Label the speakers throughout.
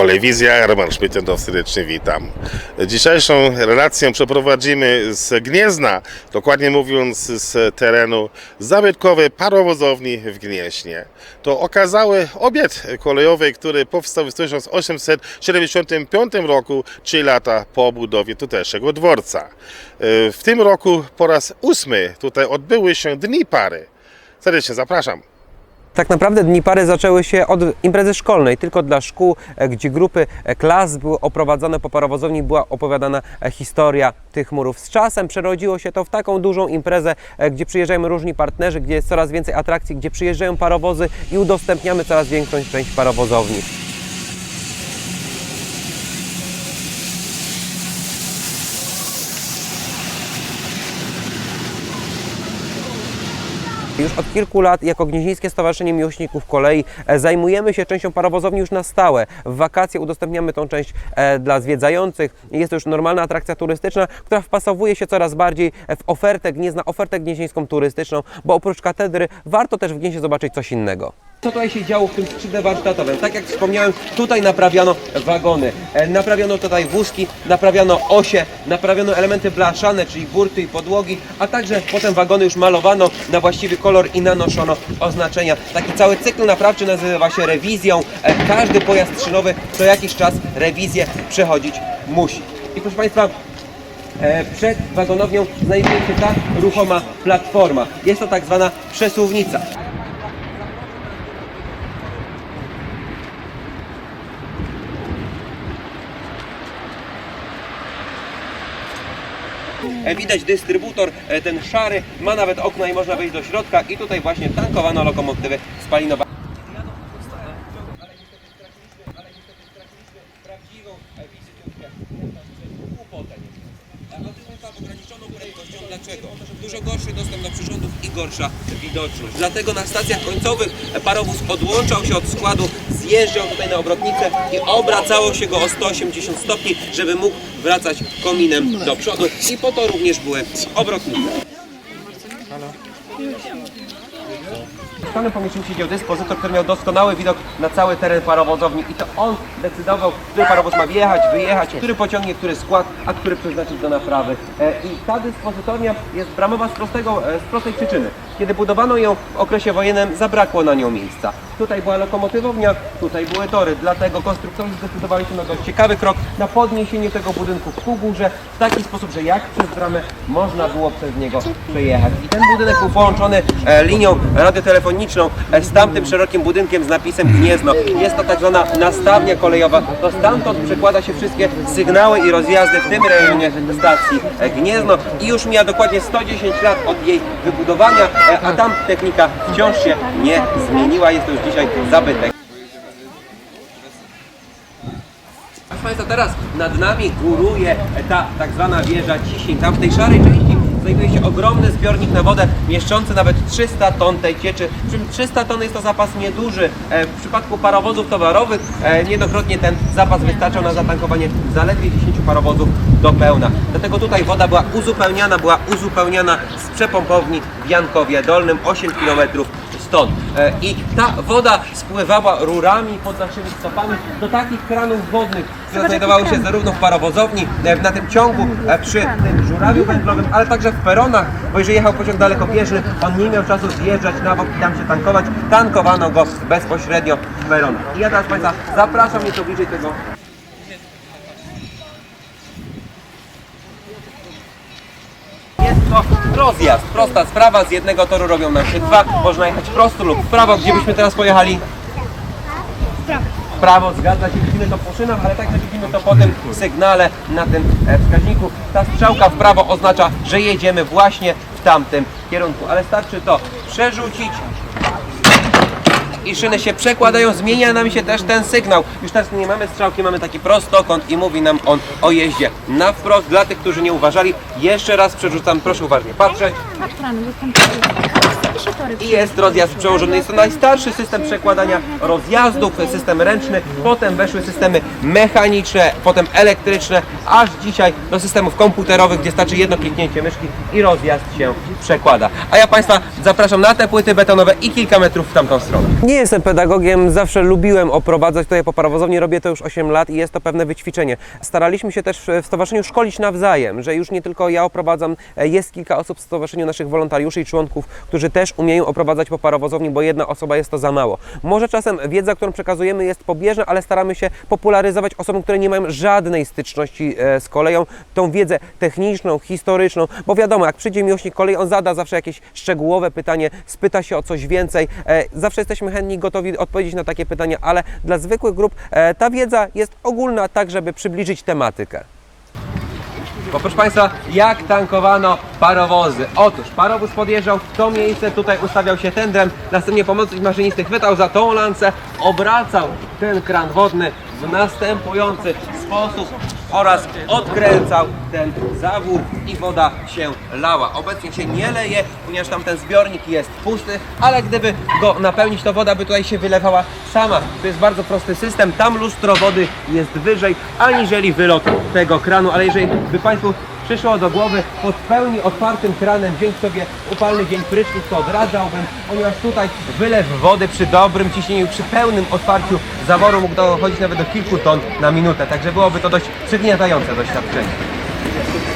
Speaker 1: Kolewizja, Roman Szmytendow serdecznie witam. Dzisiejszą relację przeprowadzimy z Gniezna, dokładnie mówiąc z terenu zabytkowej parowozowni w Gnieźnie. To okazały obiekt kolejowy, który powstał w 1875 roku, 3 lata po budowie tutejszego dworca. W tym roku po raz ósmy tutaj odbyły się Dni Pary. Serdecznie zapraszam.
Speaker 2: Tak naprawdę dni pary zaczęły się od imprezy szkolnej, tylko dla szkół, e, gdzie grupy e, klas były oprowadzone po parowozowni, była opowiadana e, historia tych murów. Z czasem przerodziło się to w taką dużą imprezę, gdzie przyjeżdżają różni partnerzy, gdzie jest coraz więcej atrakcji, gdzie przyjeżdżają parowozy i udostępniamy coraz większą część parowozowni. Od kilku lat jako Gnieźnieńskie Stowarzyszenie Miłośników Kolei e, zajmujemy się częścią parowozowni już na stałe. W wakacje udostępniamy tą część e, dla zwiedzających. Jest to już normalna atrakcja turystyczna, która wpasowuje się coraz bardziej e, w ofertę Gniezna, ofertę gnieźnieńską turystyczną, bo oprócz katedry warto też w Gnieźnie zobaczyć coś innego. Co tutaj się działo w tym skrzydle warsztatowym? Tak jak wspomniałem, tutaj naprawiano wagony, e, naprawiono tutaj wózki, naprawiano osie, naprawiono elementy blaszane, czyli burty i podłogi, a także potem wagony już malowano na właściwy kolor i nanoszono oznaczenia. Taki cały cykl naprawczy nazywa się rewizją. E, Każdy pojazd szynowy co jakiś czas rewizję przechodzić musi. I proszę Państwa, E, Przed wagonownią znajduje się ta ruchoma platforma. Jest to tak zwana przesuwnica. Widać dystrybutor, e, ten szary, ma nawet okna i można wejść do środka. I tutaj właśnie tankowano lokomotywy spalinowe. Dlaczego? Dużo gorszy dostęp do przyrządów i gorsza widoczność. Dlatego na stacjach końcowych parowóz odłączał się od składu, zjeżdżał tutaj na obrotnicę i obracało się go o 180 stopni, żeby mógł wracać kominem do przodu i po to również były obrotnice. W danym pomieszczeniu siedział dyspozytor, który miał doskonały widok na cały teren parowozowni i to on decydował, który parowóz ma wjechać, wyjechać, który pociągnie, który skład, a który przeznaczyć do naprawy. E, I ta dyspozytornia jest bramowa z, prostego, e, z prostej przyczyny. Kiedy budowano ją w okresie wojennym, zabrakło na nią miejsca. Tutaj była lokomotywownia, tutaj były tory, dlatego konstruktorzy zdecydowali się na dość ciekawy krok, na podniesienie tego budynku ku górze w taki sposób, że jak przez bramę można było przez niego przejechać. I ten budynek był połączony e, linią radiotelefoniczną e, z tamtym szerokim budynkiem z napisem Gniezno. Jest to tak zwana nastawnia kolejowa. To stamtąd przekłada się wszystkie sygnały i rozjazdy w tym rejonie stacji e, Gniezno i już mija dokładnie 110 lat od jej wybudowania, a tam technika wciąż się nie zmieniła. Jest to już dzisiaj zabytek. Proszę Państwa, teraz nad nami góruje ta tak zwana wieża ciśnień. Tam w tej szarej części znajduje się ogromny zbiornik na wodę, mieszczący nawet 300 ton tej cieczy. Przy czym 300 ton jest to zapas nieduży. E, W przypadku parowozów towarowych e, niejednokrotnie ten zapas wystarczał na zatankowanie zaledwie 10 parowozów do pełna. Dlatego tutaj woda była uzupełniana, była uzupełniana z przepompowni w Jankowie Dolnym 8 km stąd. E, I ta woda spływała rurami pod naszymi stopami do takich kranów wodnych, które znajdowały się zarówno w parowozowni, e, na tym ciągu, e, przy tym żurawiu węglowym, ale także w peronach, bo jeżeli jechał pociąg dalekobieżny, on nie miał czasu zjeżdżać na bok i tam się tankować. Tankowano go bezpośrednio w peronach. I ja teraz Państwa zapraszam nieco bliżej tego Jest to rozjazd, prosta sprawa, z jednego toru robią nam się dwa, można jechać prosto lub w prawo, gdzie byśmy teraz pojechali? W prawo, zgadza się, widzimy to po szynach, ale także widzimy to po tym sygnale na tym e, wskaźniku. Ta strzałka w prawo oznacza, że jedziemy właśnie w tamtym kierunku, ale starczy to przerzucić i szyny się przekładają, zmienia nam się też ten sygnał. Już teraz nie mamy strzałki, mamy taki prostokąt i mówi nam on o jeździe na wprost. Dla tych, którzy nie uważali, jeszcze raz przerzucam, proszę uważnie patrzeć.
Speaker 3: Patrz
Speaker 2: i jest rozjazd przełożony. Jest to najstarszy system przekładania rozjazdów, system ręczny, potem weszły systemy mechaniczne, potem elektryczne, aż dzisiaj do systemów komputerowych, gdzie starczy jedno kliknięcie myszki i rozjazd się przekłada. A ja Państwa zapraszam na te płyty betonowe i kilka metrów w tamtą stronę. Nie jestem pedagogiem, zawsze lubiłem oprowadzać tutaj po parowozowni, robię to już 8 lat i jest to pewne wyćwiczenie. Staraliśmy się też w w stowarzyszeniu szkolić nawzajem, że już nie tylko ja oprowadzam, e, jest kilka osób w stowarzyszeniu naszych wolontariuszy i członków, którzy też umieją oprowadzać po parowozowni, bo jedna osoba jest to za mało. Może czasem wiedza, którą przekazujemy jest pobieżna, ale staramy się popularyzować osoby, które nie mają żadnej styczności e, z koleją, tą wiedzę techniczną, historyczną, bo wiadomo, jak przyjdzie miłośnik kolei, on zada zawsze jakieś szczegółowe pytanie, spyta się o coś więcej. E, Zawsze jesteśmy chętni, gotowi odpowiedzieć na takie pytania, ale dla zwykłych grup e, ta wiedza jest ogólna, tak żeby przybliżyć tematykę. Bo proszę Państwa, jak tankowano parowozy? Otóż parowóz podjeżdżał w to miejsce, tutaj ustawiał się tendrem, następnie pomocnik maszynisty chwytał za tą lancę, obracał ten kran wodny w następujący sposób oraz odkręcał ten zawór i woda się lała. Obecnie się nie leje, ponieważ tam ten zbiornik jest pusty, ale gdyby go napełnić, to woda by tutaj się wylewała sama. To jest bardzo prosty system, tam lustro wody jest wyżej, aniżeli wylot tego kranu, ale jeżeli by Państwu przyszło do głowy pod pełni otwartym kranem wziąć sobie upalny dzień prysznic, to odradzałbym, ponieważ tutaj wylew wody przy dobrym ciśnieniu, przy pełnym otwarciu zaworu mógł dochodzić nawet do kilku ton na minutę, także byłoby to dość przygniatające doświadczenie.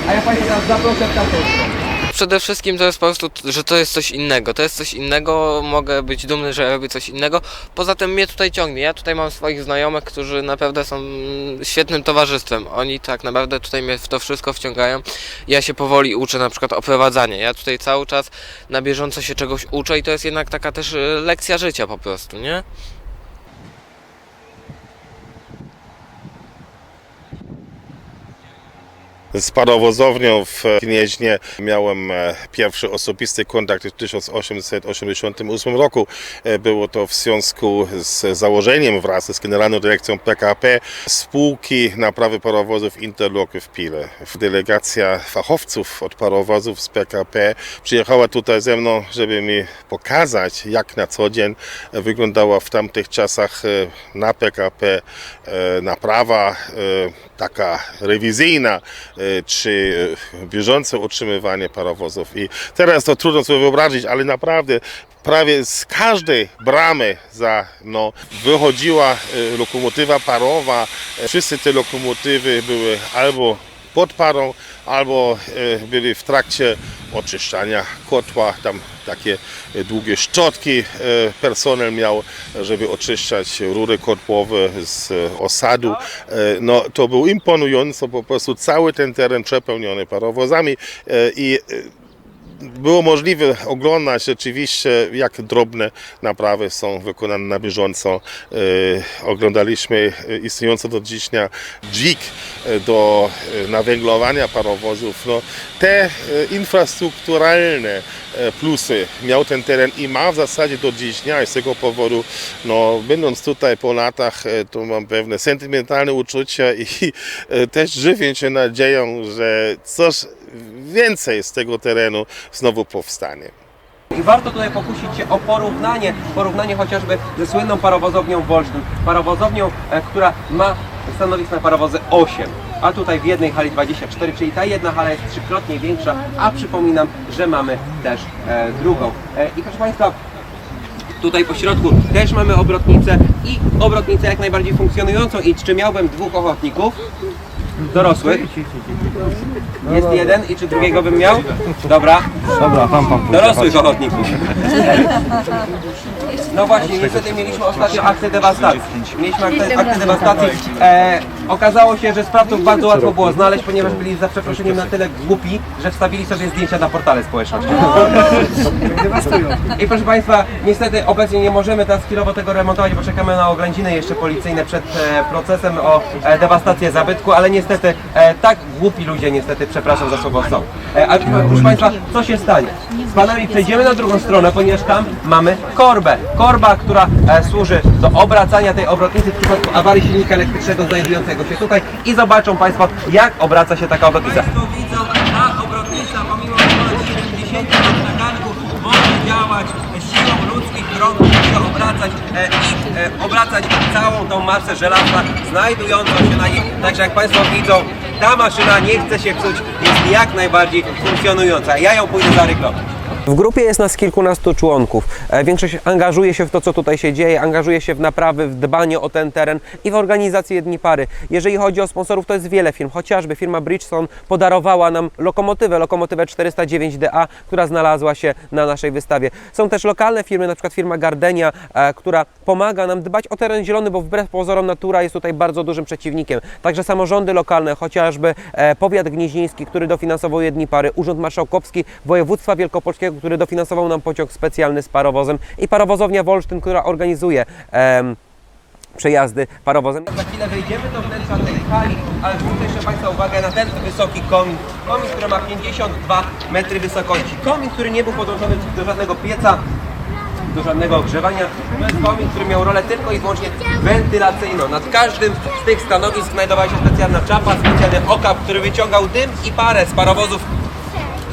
Speaker 2: A ja Państwa teraz zaproszę w tamtą stronę.
Speaker 4: Przede wszystkim to jest po prostu, że to jest coś innego. To jest coś innego, mogę być dumny, że robię coś innego. Poza tym mnie tutaj ciągnie. Ja tutaj mam swoich znajomych, którzy naprawdę są świetnym towarzystwem. Oni tak naprawdę tutaj mnie w to wszystko wciągają. Ja się powoli uczę na przykład oprowadzania. Ja tutaj cały czas na bieżąco się czegoś uczę i to jest jednak taka też y, lekcja życia po prostu, nie?
Speaker 1: Z parowozownią w Gnieźnie miałem e, pierwszy osobisty kontakt w 1888 roku. E, Było to w związku z założeniem wraz z Generalną Dyrekcją PKP spółki naprawy parowozów Interlok w Pile. Delegacja fachowców od parowozów z PKP przyjechała tutaj ze mną, żeby mi pokazać, jak na co dzień wyglądała w tamtych czasach e, na PKP naprawa taka rewizyjna, czy e, bieżące utrzymywanie parowozów. I teraz to trudno sobie wyobrazić, ale naprawdę prawie z każdej bramy za, no, wychodziła e, lokomotywa parowa. E, Wszystkie te lokomotywy były albo pod parą, albo e, byli w trakcie oczyszczania kotła. Tam takie e, długie szczotki e, personel miał, żeby oczyszczać rury kotłowe z osadu. No, to był imponująco, po prostu cały ten teren przepełniony parowozami i było możliwe oglądać rzeczywiście, jak drobne naprawy są wykonane na bieżąco. E, oglądaliśmy istniejący do dziś dnia e, do e, nawęglowania parowozów. No, te infrastrukturalne plusy miał ten teren i ma w zasadzie do dziś dnia i z tego powodu, no, będąc tutaj po latach, to mam pewne sentymentalne uczucia i też żywię się nadzieją, że coś więcej z tego terenu znowu powstanie.
Speaker 2: I warto tutaj pokusić się o porównanie, porównanie chociażby ze słynną parowozownią Wolsztyn. Parowozownią, e, która ma stanowisk na parowozy 8, a tutaj w jednej hali 24, czyli ta jedna hala jest trzykrotnie większa, a przypominam, że mamy też e, drugą. E, I proszę Państwa, Tutaj po środku też mamy obrotnicę i obrotnicę jak najbardziej funkcjonującą. I czy miałbym dwóch ochotników dorosłych? Jest jeden i czy drugiego bym miał? Dobra.
Speaker 5: Dobra, tam pan
Speaker 2: Dorosłych ochotników. No właśnie, niestety mieliśmy ostatnio akcję dewastacji. Mieliśmy akcję, akcję dewastacji. E, okazało się, że sprawców bardzo łatwo było znaleźć, ponieważ byli za przeproszeniem na tyle głupi, że wstawili sobie zdjęcia na portale społecznościowe. I proszę Państwa, niestety obecnie nie możemy teraz chwilowo tego remontować, bo czekamy na oględziny jeszcze policyjne przed e, procesem o e, dewastację zabytku, ale niestety e, tak głupi ludzie niestety, przepraszam za słowo są. E, ale proszę Państwa, co się stanie? Z Panami przejdziemy na drugą stronę, ponieważ tam mamy korbę. Korba, która e, służy do obracania tej obrotnicy w przypadku awarii silnika elektrycznego się tutaj i zobaczą Państwo, jak obraca się taka obrotnica. Państwo widzą, ta obrotnica pomimo ponad 70 na karku może działać obracać e, i e, obracać całą tą masę żelazna znajdującą się na nim. Także jak Państwo widzą, ta maszyna nie chce się psuć, jest jak najbardziej funkcjonująca. Ja ją pójdę zaryglować. W grupie jest nas kilkunastu członków. E, Większość angażuje się w to, co tutaj się dzieje, angażuje się w naprawy, w dbanie o ten teren i w organizację jedni pary. Jeżeli chodzi o sponsorów, to jest wiele firm. Chociażby firma Bridgestone podarowała nam lokomotywę, lokomotywę 409DA, która znalazła się na naszej wystawie. Są też lokalne firmy, na przykład firma Gardenia, e, która pomaga nam dbać o teren zielony, bo wbrew pozorom natura jest tutaj bardzo dużym przeciwnikiem. Także samorządy lokalne, chociażby e, powiat gnieźnieński, który dofinansował jedni pary, Urząd Marszałkowski Województwa Wielkopolskiego, który dofinansował nam pociąg specjalny z parowozem i parowozownia Wolsztyn, która organizuje em, przejazdy parowozem. Za chwilę wejdziemy do wnętrza tej hali, ale zwrócę jeszcze Państwa uwagę na ten wysoki komin. Komin, który ma 52 metry wysokości. Komin, który nie był podłączony do żadnego pieca, do żadnego ogrzewania. To jest komin, który miał rolę tylko i wyłącznie wentylacyjną. Nad każdym z tych stanowisk znajdowała się specjalna czapa, specjalny okap, który wyciągał dym i parę z parowozów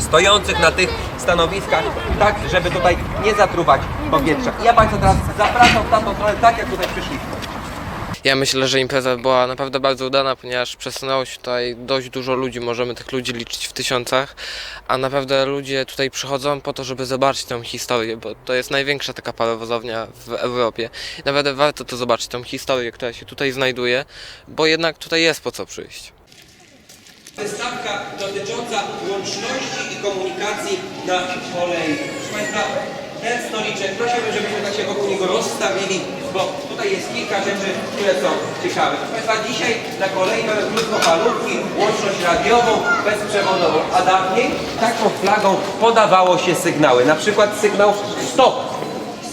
Speaker 2: stojących na tych stanowiskach, tak żeby tutaj nie zatruwać powietrza. I ja Państwa teraz zapraszam w tamtą stronę, tak jak tutaj przyszliśmy.
Speaker 4: Ja myślę, że impreza była naprawdę bardzo udana, ponieważ przesunęło się tutaj dość dużo ludzi, możemy tych ludzi liczyć w tysiącach, a naprawdę ludzie tutaj przychodzą po to, żeby zobaczyć tą historię, bo to jest największa taka parowozownia w Europie. Naprawdę warto to zobaczyć, tą historię, która się tutaj znajduje, bo jednak tutaj jest po co przyjść.
Speaker 2: Wystawka dotycząca łączności i komunikacji na kolei. Proszę Państwa, ten stoliczek, prosiłbym, żebyśmy tak się wokół niego rozstawili, bo tutaj jest kilka rzeczy, które są ciekawe. Proszę Państwa, dzisiaj na kolei mamy krótkofalówki, łączność radiową, bezprzewodową, a dawniej taką flagą podawało się sygnały. Na przykład sygnał stop,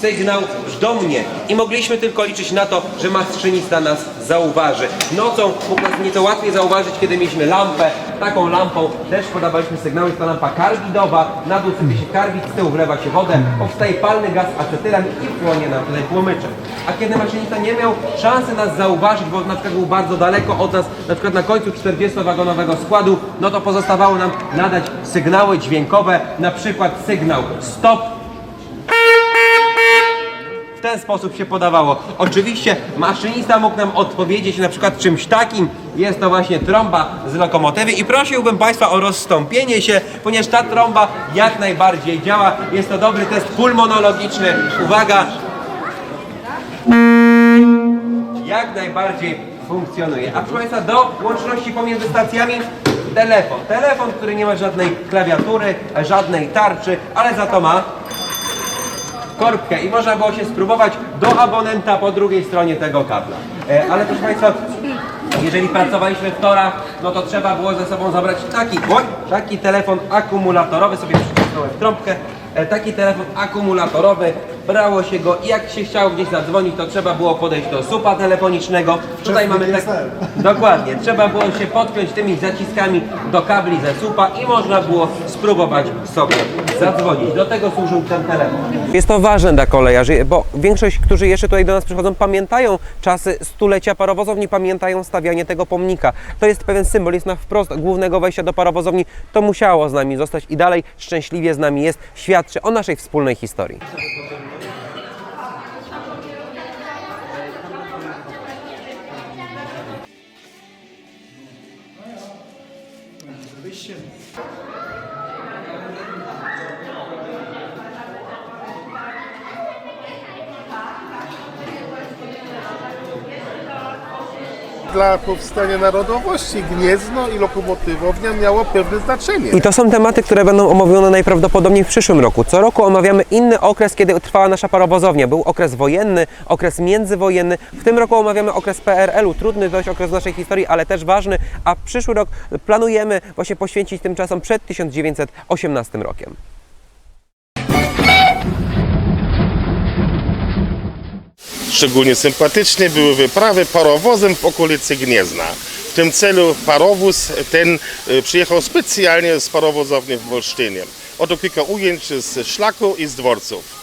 Speaker 2: sygnał do mnie i mogliśmy tylko liczyć na to, że maszynista nas zauważy. Nocą mógł nas nieco łatwiej zauważyć, kiedy mieliśmy lampę. Taką lampą też podawaliśmy sygnały. Jest to lampa karbidowa. Na dół sypie się karbid, z tyłu wlewa się wodę, powstaje palny gaz acetylen i płonie nam tutaj płomyczek. A kiedy maszynista nie miał szansy nas zauważyć, bo na przykład był bardzo daleko od nas, na przykład na końcu 40-wagonowego składu, no to pozostawało nam nadać sygnały dźwiękowe, na przykład sygnał stop, ten sposób się podawało. Oczywiście maszynista mógł nam odpowiedzieć na przykład czymś takim. Jest to właśnie trąba z lokomotywy i prosiłbym Państwa o rozstąpienie się, ponieważ ta trąba jak najbardziej działa. Jest to dobry test pulmonologiczny. Uwaga! Jak najbardziej funkcjonuje. A proszę Państwa, do łączności pomiędzy stacjami telefon. Telefon, który nie ma żadnej klawiatury, żadnej tarczy, ale za to ma korbkę i można było się spróbować do abonenta po drugiej stronie tego kabla. E, ale proszę Państwa, jeżeli pracowaliśmy w torach, no to trzeba było ze sobą zabrać taki, oj, taki telefon akumulatorowy, sobie przycisnąłem w trąbkę, e, taki telefon akumulatorowy, brało się go i jak się chciało gdzieś zadzwonić, to trzeba było podejść do supa telefonicznego. Tutaj mamy tak, dokładnie, trzeba było się podpiąć tymi zaciskami do kabli ze supa i można było spróbować sobie zadzwonić. Do tego służył ten telefon. Jest to ważne dla kolejarzy, bo większość, którzy jeszcze tutaj do nas przychodzą, pamiętają czasy stulecia parowozowni, pamiętają stawianie tego pomnika. To jest pewien symbol, jest na wprost głównego wejścia do parowozowni. To musiało z nami zostać i dalej szczęśliwie z nami jest, świadczy o naszej wspólnej historii.
Speaker 1: Dla powstania narodowości Gniezno i lokomotywownia miało pewne znaczenie.
Speaker 2: I to są tematy, które będą omówione najprawdopodobniej w przyszłym roku. Co roku omawiamy inny okres, kiedy trwała nasza parowozownia. Był okres wojenny, okres międzywojenny. W tym roku omawiamy okres PRL-u, trudny dość okres naszej historii, ale też ważny, a przyszły rok planujemy właśnie poświęcić tym czasom przed 1918 rokiem.
Speaker 1: Szczególnie sympatycznie były wyprawy parowozem w okolicy Gniezna. W tym celu parowóz ten y, przyjechał specjalnie z parowozowni w Wolsztynie. Oto kilka ujęć z szlaku i z dworców.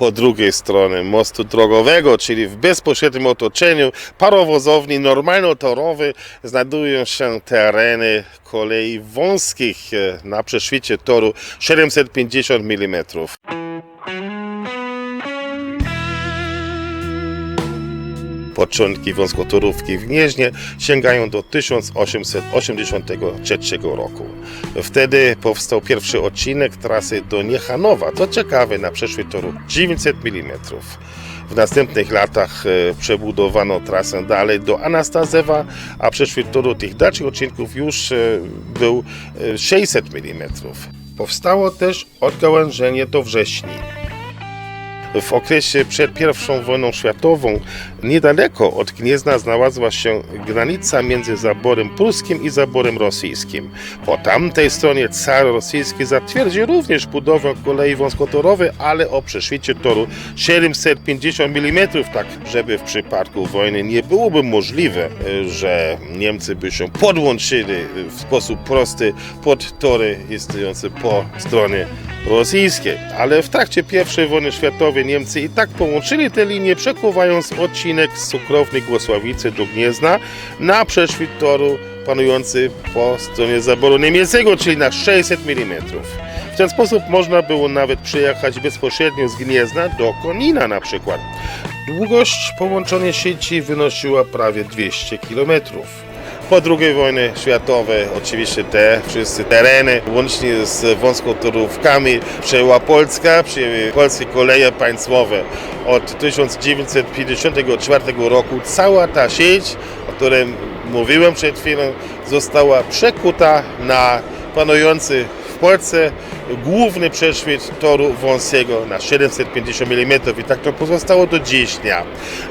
Speaker 1: Po drugiej stronie mostu drogowego, czyli w bezpośrednim otoczeniu parowozowni normalnotorowej znajdują się tereny kolei wąskich e, na prześwicie toru 750 mm. Początki wąskotorówki w Gnieźnie sięgają do 1883 roku. Wtedy powstał pierwszy odcinek trasy do Niechanowa, co ciekawe na przeszły toru 900 mm. W następnych latach e, przebudowano trasę dalej do Anastazewa, a przeszły toru tych dalszych odcinków już e, był e, 600 mm. Powstało też odgałęzienie do wrześni. W okresie przed I wojną światową niedaleko od Gniezna znalazła się granica między zaborem pruskim i zaborem rosyjskim. Po tamtej stronie car rosyjski zatwierdził również budowę kolei wąskotorowej, ale o prześwicie toru 750 mm, tak żeby w przypadku wojny nie byłoby możliwe, że Niemcy by się podłączyli w sposób prosty pod tory istniejące po stronie rosyjskiej. Ale w trakcie I wojny światowej Niemcy i tak połączyli te linie, przekuwając odcinek z Cukrowni Głosławicy do Gniezna na prześwit toru panujący po stronie zaboru niemieckiego, czyli na 600 mm. W ten sposób można było nawet przejechać bezpośrednio z Gniezna do Konina na przykład. Długość połączonej sieci wynosiła prawie 200 kilometrów. Po II wojnie światowej oczywiście te wszystkie tereny, łącznie z wąskotorówkami, przejęła Polska, przejęły polskie koleje państwowe. Od 1954 roku cała ta sieć, o której mówiłem przed chwilą, została przekuta na panujący Polsce główny prześwit toru wąskiego na 750 mm i tak to pozostało do dziś dnia.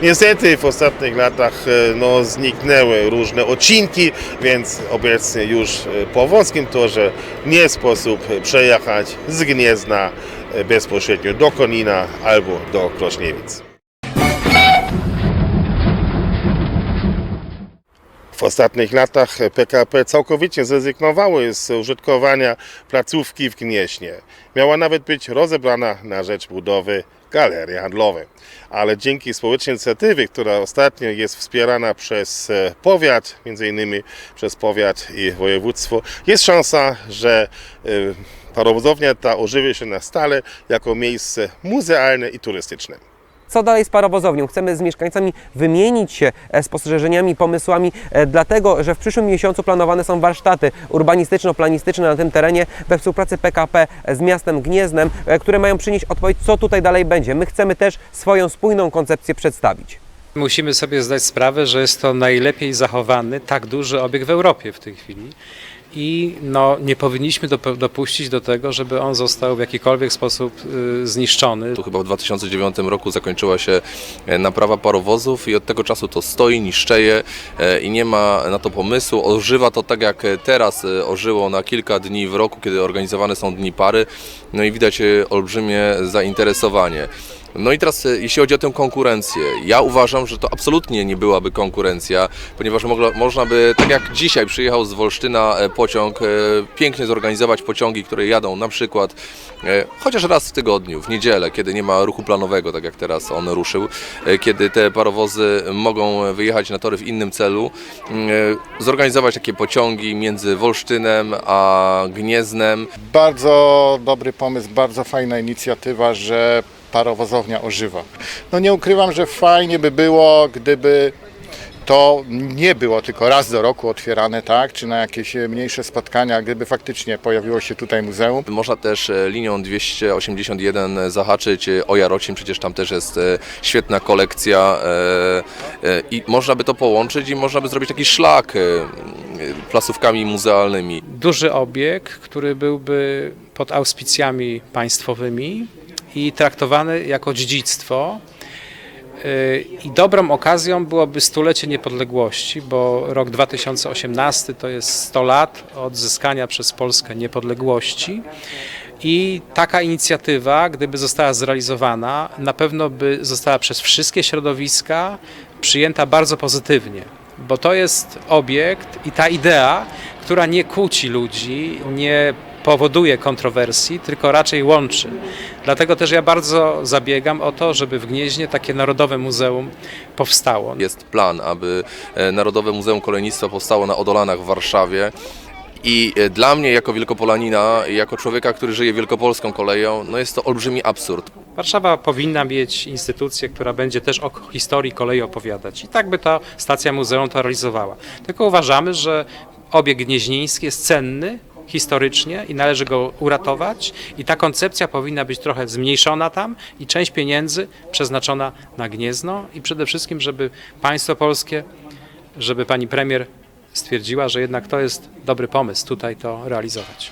Speaker 1: Niestety w ostatnich latach e, no, zniknęły różne odcinki, więc obecnie już e, po wąskim torze nie sposób przejechać z Gniezna e, bezpośrednio do Konina albo do Krośniewic. W ostatnich latach PKP całkowicie zrezygnowały z użytkowania placówki w Gnieźnie. Miała nawet być rozebrana na rzecz budowy galerii handlowej. Ale dzięki społecznej inicjatywie, która ostatnio jest wspierana przez e, powiat, między innymi przez powiat i województwo, jest szansa, że e, parowozownia ta ożywi się na stale jako miejsce muzealne i turystyczne.
Speaker 2: Co dalej z parowozownią? Chcemy z mieszkańcami wymienić się e, spostrzeżeniami, pomysłami, e, dlatego że w przyszłym miesiącu planowane są warsztaty urbanistyczno-planistyczne na tym terenie we współpracy PKP z miastem Gnieznem, e, które mają przynieść odpowiedź, co tutaj dalej będzie. My chcemy też swoją spójną koncepcję przedstawić.
Speaker 3: Musimy sobie zdać sprawę, że jest to najlepiej zachowany, tak duży obiekt w Europie w tej chwili. I no, nie powinniśmy dop- dopuścić do tego, żeby on został w jakikolwiek sposób y, zniszczony.
Speaker 5: Tu chyba w 2009 roku zakończyła się e, naprawa parowozów i od tego czasu to stoi, niszczeje e, i nie ma na to pomysłu. Ożywa to tak jak teraz e, ożyło na kilka dni w roku, kiedy organizowane są dni pary. No i widać olbrzymie zainteresowanie. No i teraz, e, jeśli chodzi o tę konkurencję, ja uważam, że to absolutnie nie byłaby konkurencja, ponieważ mogla, można by, tak jak dzisiaj przyjechał z Wolsztyna e, pociąg, e, pięknie zorganizować pociągi, które jadą na przykład chociaż raz w tygodniu, w niedzielę, kiedy nie ma ruchu planowego, tak jak teraz on ruszył, kiedy te parowozy mogą wyjechać na tory w innym celu, m, e, zorganizować takie pociągi między Wolsztynem a Gnieznem,
Speaker 6: Bardzo dobry pomysł, bardzo fajna inicjatywa, że parowozownia ożywa. No nie ukrywam, że fajnie by było, gdyby to nie było tylko raz do roku otwierane, tak, czy na jakieś mniejsze spotkania, gdyby faktycznie pojawiło się tutaj muzeum.
Speaker 5: Można też e, linią 281 zahaczyć e, o Jarocin, przecież tam też jest e, świetna kolekcja i można by to połączyć i można by zrobić taki szlak placówkami muzealnymi.
Speaker 3: Duży obiekt, który byłby pod auspicjami państwowymi i traktowany jako dziedzictwo. Y, I dobrą okazją byłoby stulecie niepodległości, bo rok 2018 to jest 100 lat odzyskania przez Polskę niepodległości. I taka inicjatywa, gdyby została zrealizowana, na pewno by została przez wszystkie środowiska przyjęta bardzo pozytywnie, bo to jest obiekt i ta idea, która nie kłóci ludzi, nie powoduje kontrowersji, tylko raczej łączy. Dlatego też ja bardzo zabiegam o to, żeby w Gnieźnie takie Narodowe Muzeum powstało.
Speaker 5: Jest plan, aby e, Narodowe Muzeum Kolejnictwa powstało na Odolanach w Warszawie. I e, dla mnie, jako Wielkopolanina, jako człowieka, który żyje wielkopolską koleją, no jest to olbrzymi absurd.
Speaker 3: Warszawa powinna mieć instytucję, która będzie też o historii kolei opowiadać. I tak by ta stacja muzeum to realizowała. Tylko uważamy, że obieg gnieźnieński jest cenny historycznie i należy go uratować i ta koncepcja powinna być trochę zmniejszona tam i część pieniędzy przeznaczona na Gniezno i przede wszystkim, żeby państwo polskie, żeby pani premier stwierdziła, że jednak to jest dobry pomysł tutaj to realizować.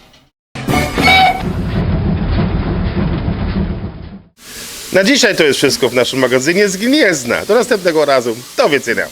Speaker 1: Na dzisiaj to jest wszystko w naszym magazynie z Gniezna. Do następnego razu. Do widzenia.